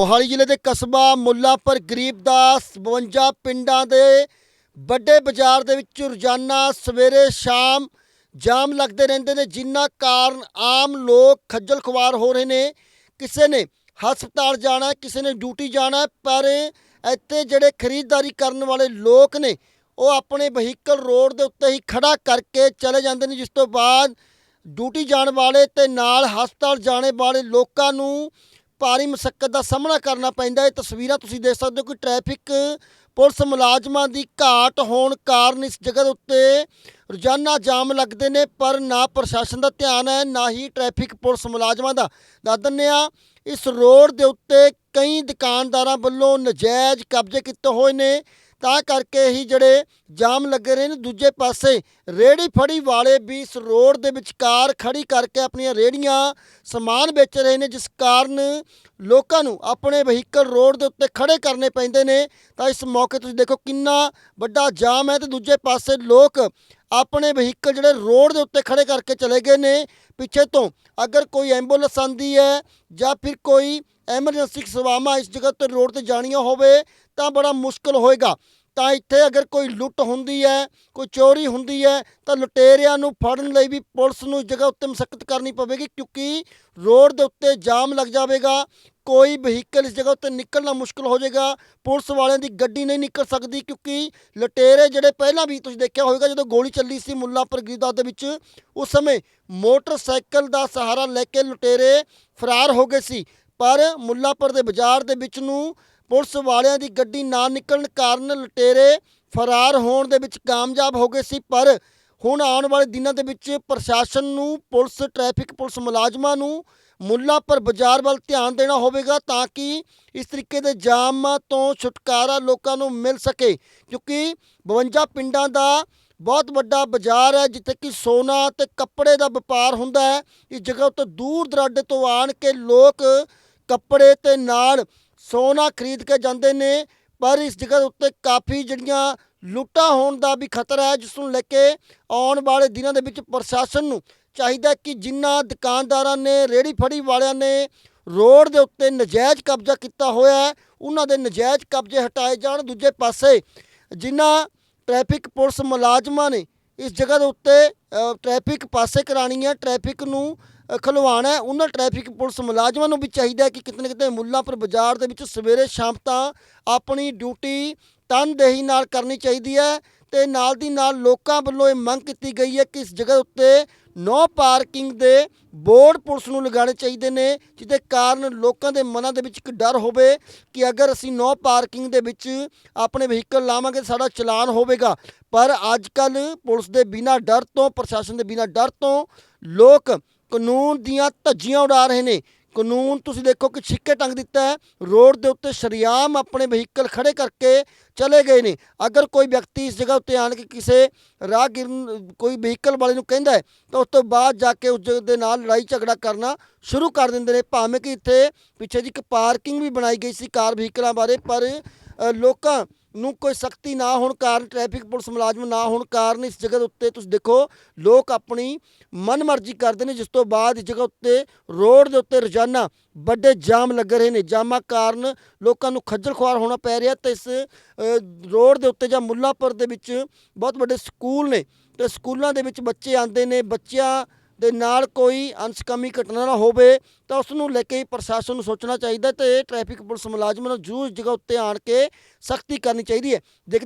ਮੋਹਾਲੀ ਜ਼ਿਲ੍ਹੇ ਦੇ ਕਸਬਾ ਮੁੱਲਾਪੁਰ ਗਰੀਬ ਗਰੀਬਦਾਸ 52 ਪਿੰਡਾਂ ਦੇ ਵੱਡੇ ਬਾਜ਼ਾਰ ਦੇ ਵਿੱਚ ਰੋਜ਼ਾਨਾ ਸਵੇਰੇ ਸ਼ਾਮ ਜਾਮ ਲੱਗਦੇ ਰਹਿੰਦੇ ਨੇ, ਜਿਨ੍ਹਾਂ ਕਾਰਨ ਆਮ ਲੋਕ ਖੱਜਲ ਖੁਆਰ ਹੋ ਰਹੇ ਨੇ। ਕਿਸੇ ਨੇ ਹਸਪਤਾਲ ਜਾਣਾ, ਕਿਸੇ ਨੇ ਡਿਊਟੀ ਜਾਣਾ, ਪਰ ਇੱਥੇ ਜਿਹੜੇ ਖਰੀਦਦਾਰੀ ਕਰਨ ਵਾਲੇ ਲੋਕ ਨੇ, ਉਹ ਆਪਣੇ ਵਹੀਕਲ ਰੋਡ ਦੇ ਉੱਤੇ ਹੀ ਖੜਾ ਕਰਕੇ ਚਲੇ ਜਾਂਦੇ ਨੇ, ਜਿਸ ਤੋਂ ਬਾਅਦ ਡਿਊਟੀ ਜਾਣ ਵਾਲੇ ਤੇ ਨਾਲ ਹਸਪਤਾਲ ਜਾਣੇ ਵਾਲੇ ਲੋਕਾਂ ਨੂੰ ਭਾਰੀ ਮੁਸ਼ਕਲ ਦਾ ਸਾਹਮਣਾ ਕਰਨਾ ਪੈਂਦਾ ਹੈ। ਤਸਵੀਰਾਂ ਤੁਸੀਂ ਦੇਖ ਸਕਦੇ ਹੋ ਕਿ ਟ੍ਰੈਫਿਕ ਪੁਲਿਸ ਮੁਲਾਜ਼ਮਾਂ ਦੀ ਘਾਟ ਹੋਣ ਕਾਰਨ ਇਸ ਜਗ੍ਹਾ ਦੇ ਉੱਤੇ ਰੋਜ਼ਾਨਾ ਜਾਮ ਲੱਗਦੇ ਨੇ, ਪਰ ਨਾ ਪ੍ਰਸ਼ਾਸਨ ਦਾ ਧਿਆਨ ਹੈ, ਨਾ ਹੀ ਟ੍ਰੈਫਿਕ ਪੁਲਿਸ ਮੁਲਾਜ਼ਮਾਂ ਦਾ। ਦੱਸ ਦਿੰਦੇ ਹਾਂ, ਇਸ ਰੋਡ ਦੇ ਉੱਤੇ ਕਈ ਦੁਕਾਨਦਾਰਾਂ ਵੱਲੋਂ ਨਜਾਇਜ਼ ਕਬਜ਼ੇ ਕੀਤੇ ਹੋਏ ਨੇ। ਤਾਂ ਕਰਕੇ ਹੀ ਜਿਹੜੇ ਜਾਮ ਲੱਗੇ ਰਹੇ ਨੇ, ਦੂਜੇ ਪਾਸੇ ਰੇੜੀ ਫੜੀ ਵਾਲੇ ਵੀ ਇਸ ਰੋਡ ਦੇ ਵਿਚਕਾਰ ਖੜੀ ਕਰਕੇ ਆਪਣੀਆਂ ਰੇੜੀਆਂ ਸਮਾਨ ਵੇਚ ਰਹੇ ਨੇ, ਜਿਸ ਕਾਰਨ ਲੋਕਾਂ ਨੂੰ ਆਪਣੇ ਵਹੀਕਲ ਰੋਡ ਦੇ ਉੱਤੇ ਖੜੇ ਕਰਨੇ ਪੈਂਦੇ ਨੇ। ਤਾਂ ਇਸ ਮੌਕੇ ਤੁਸੀਂ ਦੇਖੋ ਕਿੰਨਾ ਵੱਡਾ ਜਾਮ ਹੈ ਤੇ ਦੂਜੇ ਪਾਸੇ ਲੋਕ ਆਪਣੇ ਵਹੀਕਲ ਜਿਹੜੇ ਰੋਡ ਦੇ ਉੱਤੇ ਖੜੇ ਕਰਕੇ ਚਲੇ ਗਏ ਨੇ। ਪਿੱਛੇ ਤੋਂ ਅਗਰ ਕੋਈ ਐਂਬੂਲੈਂਸ ਆਂਦੀ ਹੈ ਜਾਂ ਫਿਰ ਕੋਈ ਐਮਰਜੈਂਸੀ ਸੇਵਾਵਾਂ ਇਸ ਜਗ੍ਹਾ ਤੇ ਰੋਡ ਤੇ ਜਾਣੀਆਂ ਹੋਵੇ ਤਾਂ ਬੜਾ ਮੁਸ਼ਕਲ ਹੋਏਗਾ। ਤਾਂ ਇੱਥੇ ਅਗਰ ਕੋਈ ਲੁੱਟ ਹੁੰਦੀ ਹੈ, ਕੋਈ ਚੋਰੀ ਹੁੰਦੀ ਹੈ, ਤਾਂ ਲੁਟੇਰਿਆਂ ਨੂੰ ਫੜਨ ਲਈ ਵੀ ਪੁਲਿਸ ਨੂੰ ਇਸ ਜਗ੍ਹਾ ਉੱਤੇ ਮੁਸ਼ਕਲ ਕਰਨੀ ਪਵੇਗੀ ਕਿਉਂਕਿ ਰੋਡ ਦੇ ਉੱਤੇ ਜਾਮ ਲੱਗ ਜਾਵੇਗਾ, ਕੋਈ ਵਹੀਕਲ ਇਸ ਜਗ੍ਹਾ ਉੱਤੇ ਨਿਕਲਣਾ ਮੁਸ਼ਕਲ ਹੋ ਜਾਏਗਾ, ਪੁਲਿਸ ਵਾਲਿਆਂ ਦੀ ਗੱਡੀ ਨਹੀਂ ਨਿਕਲ ਸਕਦੀ ਕਿਉਂਕਿ ਲੁਟੇਰੇ ਜਿਹੜੇ ਪਹਿਲਾਂ ਵੀ ਤੁਸੀਂ ਦੇਖਿਆ ਹੋਵੇਗਾ ਜਦੋਂ ਗੋਲੀ ਚੱਲੀ ਸੀ ਮੁੱਲਾਪੁਰ ਗਿਰਦਾ ਦੇ ਵਿੱਚ, ਉਸ ਸਮੇਂ ਮੋਟਰਸਾਈਕਲ ਦਾ ਸਹਾਰਾ ਲੈ ਕੇ ਲੁਟੇਰੇ ਫਰਾਰ ਹੋ ਗਏ ਸੀ, ਪਰ ਮੁੱਲਾਪੁਰ ਦੇ ਬਾਜ਼ਾਰ ਦੇ ਵਿੱਚ ਨੂੰ ਪੁਲਿਸ ਵਾਲਿਆਂ ਦੀ ਗੱਡੀ ਨਾ ਨਿਕਲਣ ਕਾਰਨ ਲੁਟੇਰੇ ਫਰਾਰ ਹੋਣ ਦੇ ਵਿੱਚ ਕਾਮਯਾਬ ਹੋ ਗਏ ਸੀ, ਪਰ ਹੁਣ ਆਉਣ ਵਾਲੇ ਦਿਨਾਂ ਦੇ ਵਿੱਚ ਪ੍ਰਸ਼ਾਸਨ ਨੂੰ, ਪੁਲਿਸ, ਟ੍ਰੈਫਿਕ ਪੁਲਿਸ ਮੁਲਾਜ਼ਮਾਂ ਨੂੰ ਮੁੱਲਾਪੁਰ ਬਾਜ਼ਾਰ ਵੱਲ ਧਿਆਨ ਦੇਣਾ ਹੋਵੇਗਾ ਤਾਂ ਕਿ ਇਸ ਤਰੀਕੇ ਦੇ ਜਾਮਾਂ ਤੋਂ ਛੁਟਕਾਰਾ ਲੋਕਾਂ ਨੂੰ ਮਿਲ ਸਕੇ, ਕਿਉਂਕਿ 52 ਪਿੰਡਾਂ ਦਾ ਬਹੁਤ ਵੱਡਾ ਬਾਜ਼ਾਰ ਹੈ, ਜਿੱਥੇ ਕਿ ਸੋਨਾ ਤੇ ਕੱਪੜੇ ਦਾ ਵਪਾਰ ਹੁੰਦਾ ਹੈ। ਇਸ ਜਗ੍ਹਾ ਉੱਤੇ ਦੂਰ ਦਰਾਡੇ ਤੋਂ ਆਣ ਕੇ ਲੋਕ ਕੱਪੜੇ ਤੇ ਨਾਲ ਸੋਨਾ ਖਰੀਦ ਕੇ ਜਾਂਦੇ ਨੇ, ਪਰ ਇਸ ਜਗ੍ਹਾ ਦੇ ਉੱਤੇ ਕਾਫੀ ਜਿਹੜੀਆਂ ਲੁੱਟਾਂ ਹੋਣ ਦਾ ਵੀ ਖਤਰਾ ਹੈ, ਜਿਸ ਨੂੰ ਲੈ ਕੇ ਆਉਣ ਵਾਲੇ ਦਿਨਾਂ ਦੇ ਵਿੱਚ ਪ੍ਰਸ਼ਾਸਨ ਨੂੰ ਚਾਹੀਦਾ ਕਿ ਜਿਨ੍ਹਾਂ ਦੁਕਾਨਦਾਰਾਂ ਨੇ ਰੇੜੀ ਫੜੀ ਵਾਲਿਆਂ ਨੇ ਰੋਡ ਦੇ ਉੱਤੇ ਨਜਾਇਜ਼ ਕਬਜ਼ਾ ਕੀਤਾ ਹੋਇਆ ਹੈ, ਉਹਨਾਂ ਦੇ ਨਜਾਇਜ਼ ਕਬਜ਼ੇ ਹਟਾਏ ਜਾਣ। ਦੂਜੇ ਪਾਸੇ ਜਿਨ੍ਹਾਂ ਟ੍ਰੈਫਿਕ ਪੁਲਿਸ ਮੁਲਾਜ਼ਮਾਂ ਨੇ ਇਸ ਜਗ੍ਹਾ ਦੇ ਉੱਤੇ ਅ, ਟ੍ਰੈਫਿਕ ਪਾਸੇ ਕਰਾਣੀ ਹੈ ਟ੍ਰੈਫਿਕ ਨੂੰ ਅ, ਖਲਵਾਉਣਾ ਉਹਨਾਂ ਟ੍ਰੈਫਿਕ ਪੁਲਿਸ ਮੁਲਾਜ਼ਮਾਂ ਨੂੰ ਵੀ ਚਾਹੀਦਾ ਕਿ ਕਿਤੇ ਨਾ ਕਿਤੇ ਮੁੱਲਾਂਪੁਰ ਬਾਜ਼ਾਰ ਦੇ ਵਿੱਚ ਸਵੇਰੇ ਸ਼ਾਮ ਤਾਂ ਆਪਣੀ ਡਿਊਟੀ ਤਨਦੇਹੀ ਨਾਲ ਕਰਨੀ ਚਾਹੀਦੀ ਹੈ। ਤੇ ਨਾਲ ਦੀ ਨਾਲ ਲੋਕਾਂ ਵੱਲੋਂ ਇਹ ਮੰਗ ਕੀਤੀ ਗਈ ਹੈ ਕਿ ਇਸ ਜਗ੍ਹਾ ਉੱਤੇ ਨੋ ਪਾਰਕਿੰਗ ਦੇ ਬੋਰਡ ਪੁਲਿਸ ਨੂੰ ਲਗਾਉਣੇ ਚਾਹੀਦੇ ਨੇ, ਜਿਹਦੇ ਕਾਰਨ ਲੋਕਾਂ ਦੇ ਮਨਾਂ ਦੇ ਵਿੱਚ ਇੱਕ ਡਰ ਹੋਵੇ ਕਿ ਅਗਰ ਅਸੀਂ ਨੋ ਪਾਰਕਿੰਗ ਦੇ ਵਿੱਚ ਆਪਣੇ ਵਹੀਕਲ ਲਾਵਾਂਗੇ ਸਾਡਾ ਚਲਾਨ ਹੋਵੇਗਾ। ਪਰ ਅੱਜ ਕੱਲ ਪੁਲਿਸ ਦੇ ਬਿਨਾਂ ਡਰ ਤੋਂ, ਪ੍ਰਸ਼ਾਸਨ ਦੇ ਬਿਨਾਂ ਡਰ ਤੋਂ ਲੋਕ ਕਾਨੂੰਨ ਦੀਆਂ ਧੱਜੀਆਂ ਉਡਾ ਰਹੇ ਨੇ। ਕਾਨੂੰਨ ਤੁਸੀਂ ਦੇਖੋ ਕਿ ਛਿੱਕੇ ਟੰਗ ਦਿੱਤਾ ਹੈ, ਰੋਡ ਦੇ ਉੱਤੇ ਸ਼ਰੇਆਮ ਆਪਣੇ ਵਹੀਕਲ ਖੜੇ ਕਰਕੇ ਚਲੇ ਗਏ ਨੇ। ਅਗਰ ਕੋਈ ਵਿਅਕਤੀ ਇਸ ਜਗ੍ਹਾ ਉੱਤੇ ਆਣ ਕੇ ਕਿਸੇ ਰਾਹਗੀਰ ਕੋਈ ਵਹੀਕਲ ਵਾਲੇ ਨੂੰ ਕਹਿੰਦਾ ਤਾਂ ਉਸ ਤੋਂ ਬਾਅਦ ਜਾ ਕੇ ਉਸ ਜਗ੍ਹਾ ਦੇ ਨਾਲ ਲੜਾਈ ਝਗੜਾ ਕਰਨਾ ਸ਼ੁਰੂ ਕਰ ਦਿੰਦੇ ਨੇ। ਭਾਵੇਂ ਕਿ ਇੱਥੇ ਪਿੱਛੇ ਜੀ ਇੱਕ ਪਾਰਕਿੰਗ ਵੀ ਬਣਾਈ ਗਈ ਸੀ ਕਾਰ ਵਹੀਕਲਾਂ ਬਾਰੇ, ਪਰ ਲੋਕਾਂ ਨੂੰ ਕੋਈ ਸਖਤੀ ਨਾ ਹੋਣ ਕਾਰਨ ਟ੍ਰੈਫਿਕ ਪੁਲਿਸ ਮੁਲਾਜ਼ਮ ਨਾ ਹੋਣ ਕਾਰਨ ਇਸ ਜਗ੍ਹਾ ਦੇ ਉੱਤੇ ਤੁਸੀਂ ਦੇਖੋ, ਲੋਕ ਆਪਣੀ ਮਨਮਰਜ਼ੀ ਕਰਦੇ ਨੇ, ਜਿਸ ਤੋਂ ਬਾਅਦ ਇਸ ਜਗ੍ਹਾ ਉੱਤੇ ਰੋਡ ਦੇ ਉੱਤੇ ਰੋਜ਼ਾਨਾ ਵੱਡੇ ਜਾਮ ਲੱਗ ਰਹੇ ਨੇ। ਜਾਮਾਂ ਕਾਰਨ ਲੋਕਾਂ ਨੂੰ ਖੱਜਲ ਖੁਆਰ ਹੋਣਾ ਪੈ ਰਿਹਾ ਤੇ ਇਸ ਰੋਡ ਦੇ ਉੱਤੇ ਜਾਂ ਮੁੱਲਾਪੁਰ ਦੇ ਵਿੱਚ ਬਹੁਤ ਵੱਡੇ ਸਕੂਲ ਨੇ। ਤੇ ਸਕੂਲਾਂ ਦੇ ਵਿੱਚ ਬੱਚੇ ਆਉਂਦੇ ਨੇ, ਬੱਚਿਆਂ ਦੇ ਨਾਲ ਕੋਈ ਅਨਸਕਾਮੀ ਘਟਨਾ ਨਾ ਹੋਵੇ ਤਾਂ ਉਸ ਨੂੰ ਲੈ ਕੇ ਪ੍ਰਸ਼ਾਸਨ ਨੂੰ ਸੋਚਣਾ ਚਾਹੀਦਾ ਤੇ ਟ੍ਰੈਫਿਕ ਪੁਲਿਸ ਮੁਲਾਜ਼ਮਾਂ ਨੂੰ ਜੂਝ ਜਗ੍ਹਾ ਉੱਤੇ ਆਣ ਕੇ ਸਖਤੀ ਕਰਨੀ ਚਾਹੀਦੀ ਹੈ। ਦੇਖ